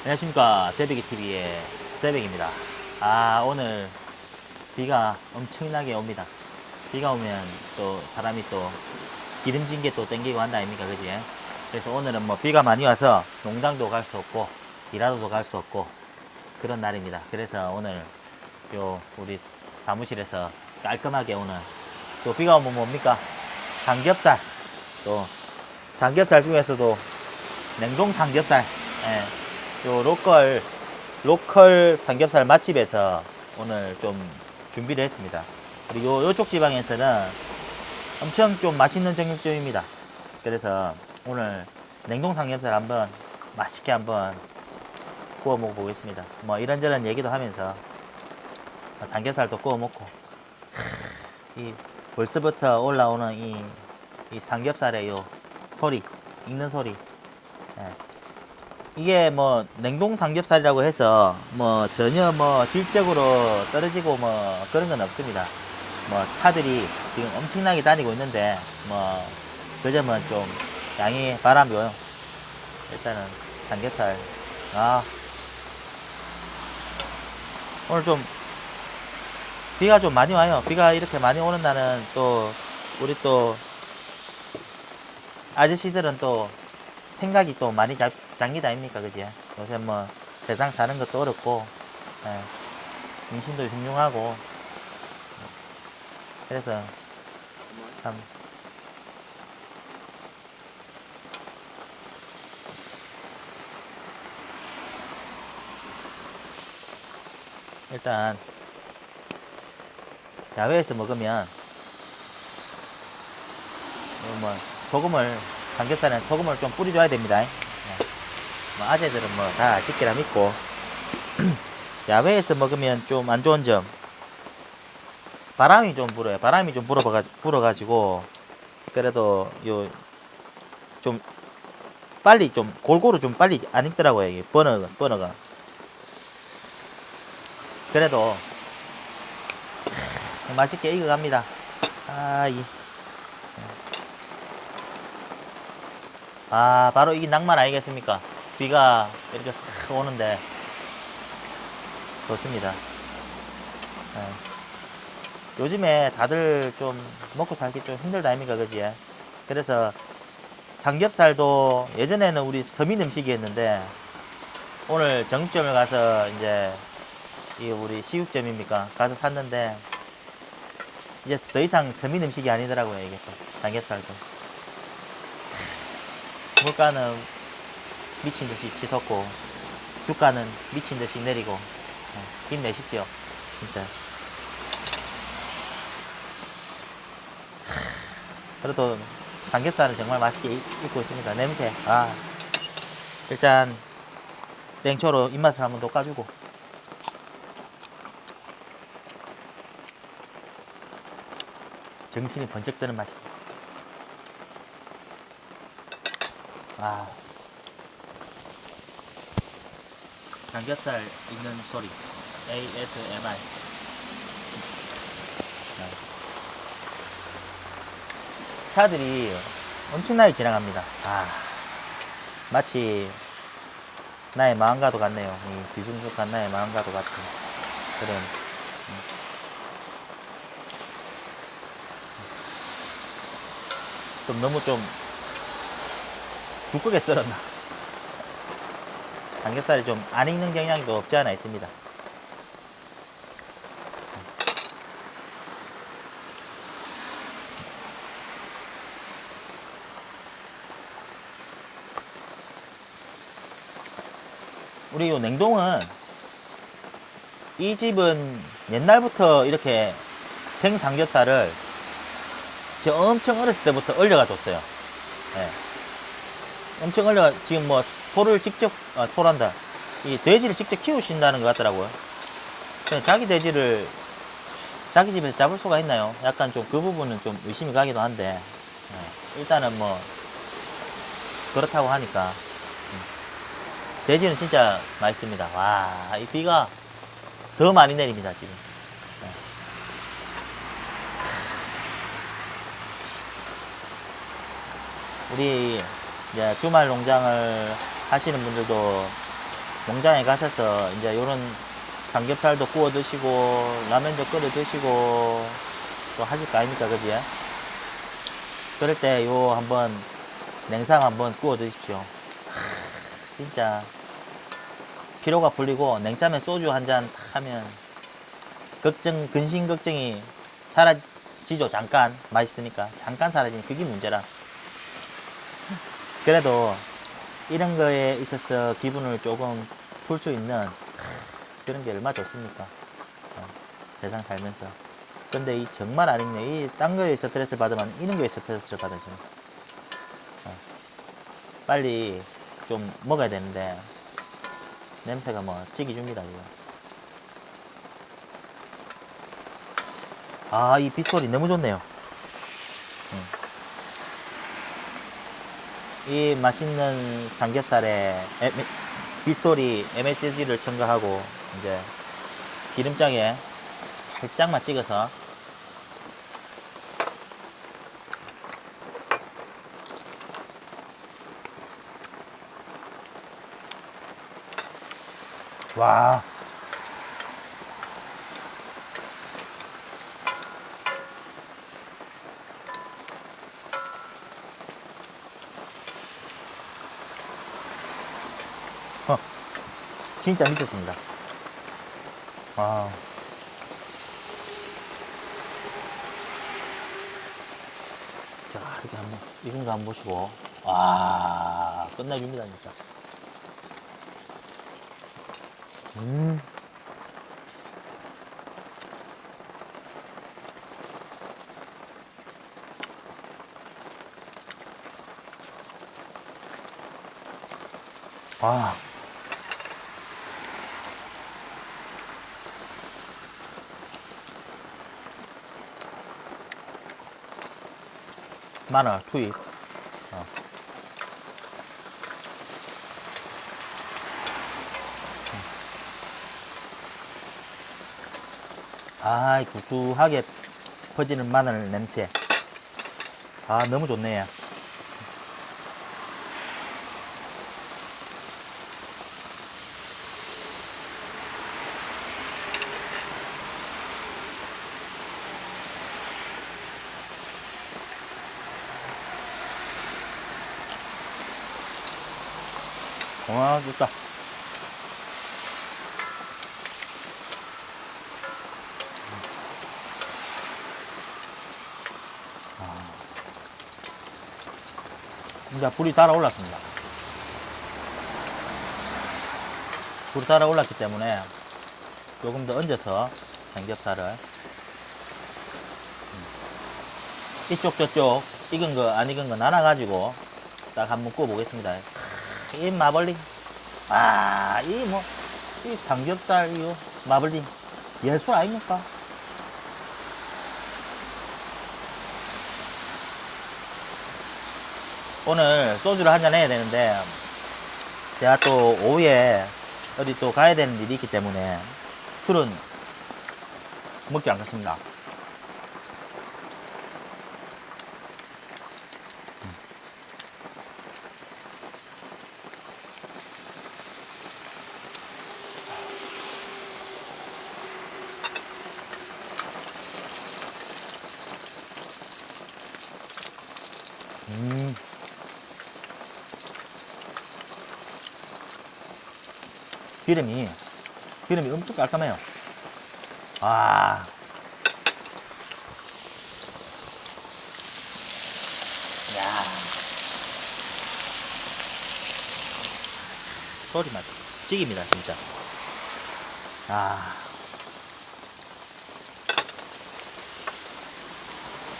안녕하십니까 대백이 TV의 대백입니다. 아 오늘 비가 엄청나게 옵니다. 비가 오면 또 사람이 또 기름진 게 또 땡기고 한다 아닙니까 그지? 그래서 오늘은 뭐 비가 많이 와서 농장도 갈 수 없고 일하러도 갈 수 없고 그런 날입니다. 그래서 오늘 요 우리 사무실에서 깔끔하게 오늘 또 비가 오면 뭡니까? 삼겹살 또 삼겹살 중에서도 냉동 삼겹살 예, 요 로컬 로컬 삼겹살 맛집에서 오늘 좀 준비를 했습니다. 그리고 요쪽 지방에서는 엄청 좀 맛있는 정육점입니다. 그래서 오늘 냉동 삼겹살 한번 맛있게 한번 구워 먹어보겠습니다. 뭐 이런저런 얘기도 하면서 삼겹살도 구워 먹고 이 벌써부터 올라오는 이, 이 삼겹살의 요 소리, 익는 소리. 예. 이게 뭐 냉동 삼겹살이라고 해서 뭐 전혀 뭐 질적으로 떨어지고 뭐 그런 건 없습니다. 뭐 차들이 지금 엄청나게 다니고 있는데 뭐 그 점은 좀 양해 바라고요. 일단은 삼겹살 아 오늘 좀 비가 좀 많이 와요. 비가 이렇게 많이 오는 날은 또 우리 또 아저씨들은 또 생각이 또 많이 잡, 잠기다 아닙니까 그지? 요새 뭐 세상 사는 것도 어렵고 예, 민심도 흉흉하고 그래서 참 일단 야외에서 먹으면 이거 뭐 소금을 삼겹살에 소금을 좀 뿌려줘야 됩니다. 네. 뭐 아재들은 뭐 다 아쉽게라 믿고 야외에서 먹으면 좀 안 좋은 점 바람이 좀 불어요. 바람이 좀 불어가 불어가지고 그래도 요 좀 빨리 좀 골고루 좀 빨리 안 익더라고요. 이게 버너가 버너가 그래도 맛있게 익어갑니다. 아, 이. 아, 바로 이게 낭만 아니겠습니까? 비가 이렇게 싹 오는데 좋습니다. 예. 요즘에 다들 좀 먹고 살기 좀 힘들다 아닙니까, 그지? 그래서 삼겹살도 예전에는 우리 서민 음식이었는데 오늘 정육점을 가서 이제 이 우리 시육점입니까? 가서 샀는데 이제 더 이상 서민 음식이 아니더라고요, 이게 또 삼겹살도. 물가는 미친 듯이 치솟고 주가는 미친 듯이 내리고 어, 힘내십시오, 진짜. 그래도 삼겹살은 정말 맛있게 익- 익고 있습니다. 냄새, 아 일단 땡초로 입맛을 한번 돋궈주고. 정신이 번쩍 드는 맛입니다. 아. 삼겹살 익는 소리. ASMR. 차들이 엄청나게 지나갑니다. 아. 마치 나의 마음과도 같네요. 이 뒤숭숭한 나의 마음과도 같은 그런 좀 너무 좀 두껍게 썰었나. 삼겹살이 좀 안 익는 경향도 없지 않아 있습니다. 우리 요 냉동은 이 집은 옛날부터 이렇게 생 삼겹살을 저 엄청 어렸을 때부터 얼려가 줬어요. 예. 엄청 얼려 지금 뭐 소를 직접 아, 소란다. 이 돼지를 직접 키우신다는 것 같더라고요. 자기 돼지를 자기 집에서 잡을 수가 있나요? 약간 좀 그 부분은 좀 의심이 가기도 한데 예. 일단은 뭐 그렇다고 하니까 음. 돼지는 진짜 맛있습니다. 와, 이 비가 더 많이 내립니다, 지금. 네. 우리 이제 주말 농장을 하시는 분들도 농장에 가셔서 이제 요런 삼겹살도 구워 드시고 라면도 끓여 드시고 또 하실 거 아닙니까 그지? 그럴 때 요 한번 냉상 한번 구워 드십시오. 하, 진짜 피로가 풀리고 냉짬에 소주 한 잔 하면 걱정 근심 걱정이 사라지죠. 잠깐. 맛있으니까. 잠깐 사라지니 그게 문제라 그래도 이런 거에 있어서 기분을 조금 풀 수 있는 그런 게 얼마나 좋습니까? 어, 세상 살면서. 근데 이 정말 아니네. 이 딴 거에 스트레스 받으면 이런 거에 스트레스를 받아지 어, 빨리 좀 먹어야 되는데 냄새가 뭐 찌기 줍니다 이거. 아, 이 빗소리 너무 좋네요. 이 맛있는 삼겹살에 에- 빗소리 MSG를 첨가하고 이제 기름장에 살짝만 찍어서 와 진짜 미쳤습니다. 아. 자, 이렇게 한 번, 익은 거 한번 보시고. 와, 끝내줍니다, 진짜. 음. 아. 마늘 투입. 어. 아, 이 구수하게 퍼지는 마늘 냄새. 아, 너무 좋네요. 와, 좋다. 이제 불이 달아올랐습니다. 불이 달아올랐기 때문에 조금 더 얹어서 삼겹살을 음. 이쪽 저쪽 익은 거 안 익은 거 나눠 가지고 딱 한번 구워 보겠습니다. 이 마블링 아 이 뭐 이 삼겹살 이거 마블링 예술 아닙니까? 오늘 소주를 한잔 해야 되는데 제가 또 오후에 어디 또 가야 되는 일이 있기 때문에 술은 먹지 않겠습니다. 기름이, 기름이 엄청 깔끔해요. 아. 야. 소리 맛. 찌깁니다, 진짜. 아.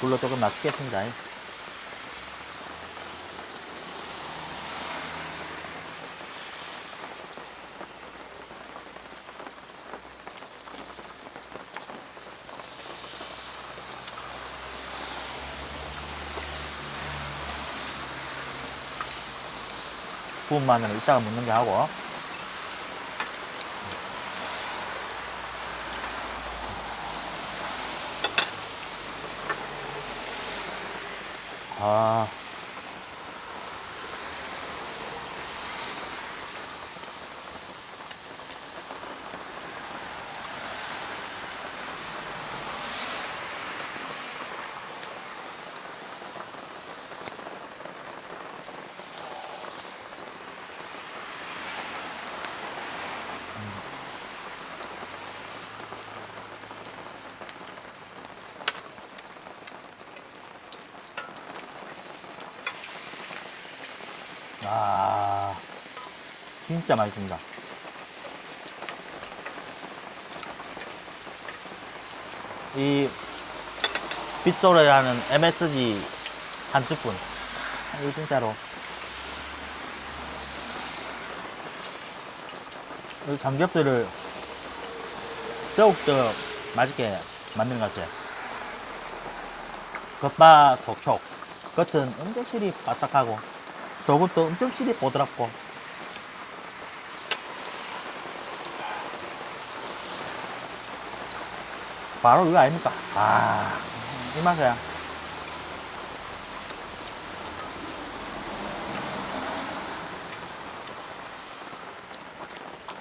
불로 조금 놔두겠습니다. 구운 마늘을 이따가 묻는 게 하고. 아 진짜 맛있습니다. 이 빗소리라는 MSG 한 스푼. 이 진짜로. 이 삼겹살을 더욱더 맛있게 만드는 것 같아요. 겉바 속촉. 겉은 엄청 실이 바삭하고, 속은 또 엄청 실이 보드랍고. 바로 이거 아닙니까? 아, 이 맛이야.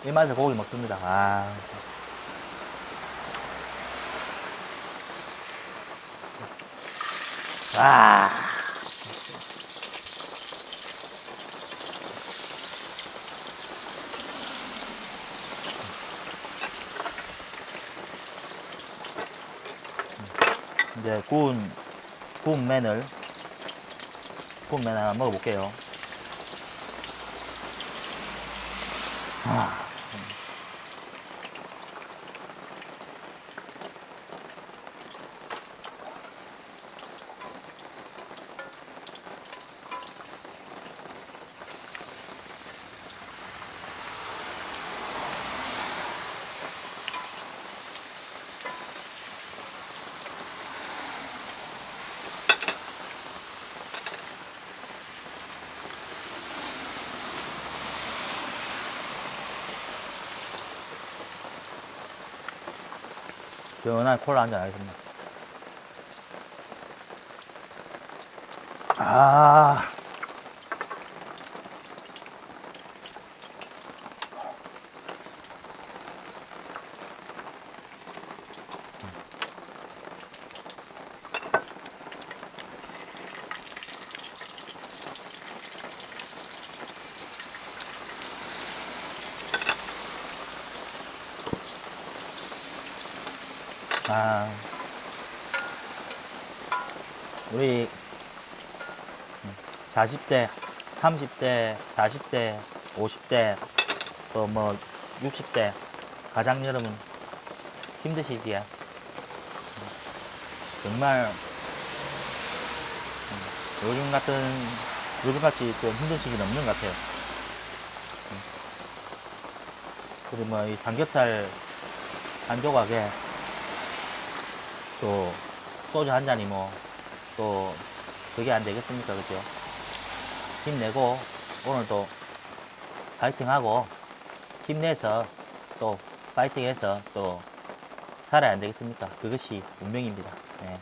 이 맛에 고기 먹습니다. 아. 아. 이제 구운 구운 맨을 구운 맨 하나 먹어볼게요. 아. 시원한 콜라 한잔 하겠습니다. 아. 아, 우리 40대, 30대, 40대, 50대, 또 뭐 60대 가장 여러분 힘드시지요? 정말 요즘 같은 요즘 같이 좀 힘든 시기는 없는 것 같아요. 그리고 뭐 이 삼겹살 한 조각에 또 소주 한 잔이 뭐 또 그게 안 되겠습니까? 그죠? 힘내고 오늘도 파이팅하고 힘내서 또 파이팅해서 또 살아야 안 되겠습니까? 그것이 운명입니다. 네.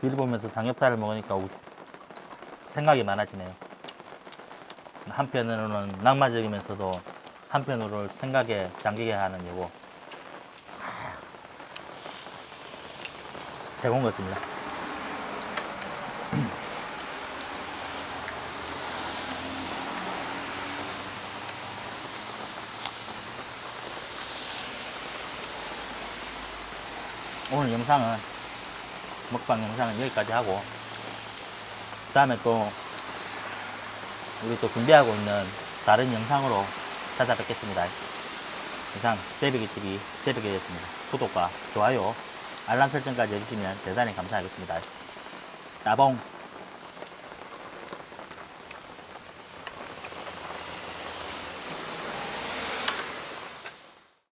길 보면서 삼겹살을 먹으니까 우- 생각이 많아지네요. 한편으로는 낭만적이면서도 한편으로는 생각에 잠기게 하는 요거 최고인 것 같습니다. 오늘 영상은 먹방 영상은 여기까지 하고 다음에 또 우리 또 준비하고 있는 다른 영상으로 찾아뵙겠습니다. 이상 새벽이TV 새벽이었습니다. 구독과 좋아요 알람 설정까지 해주시면 대단히 감사하겠습니다. 따봉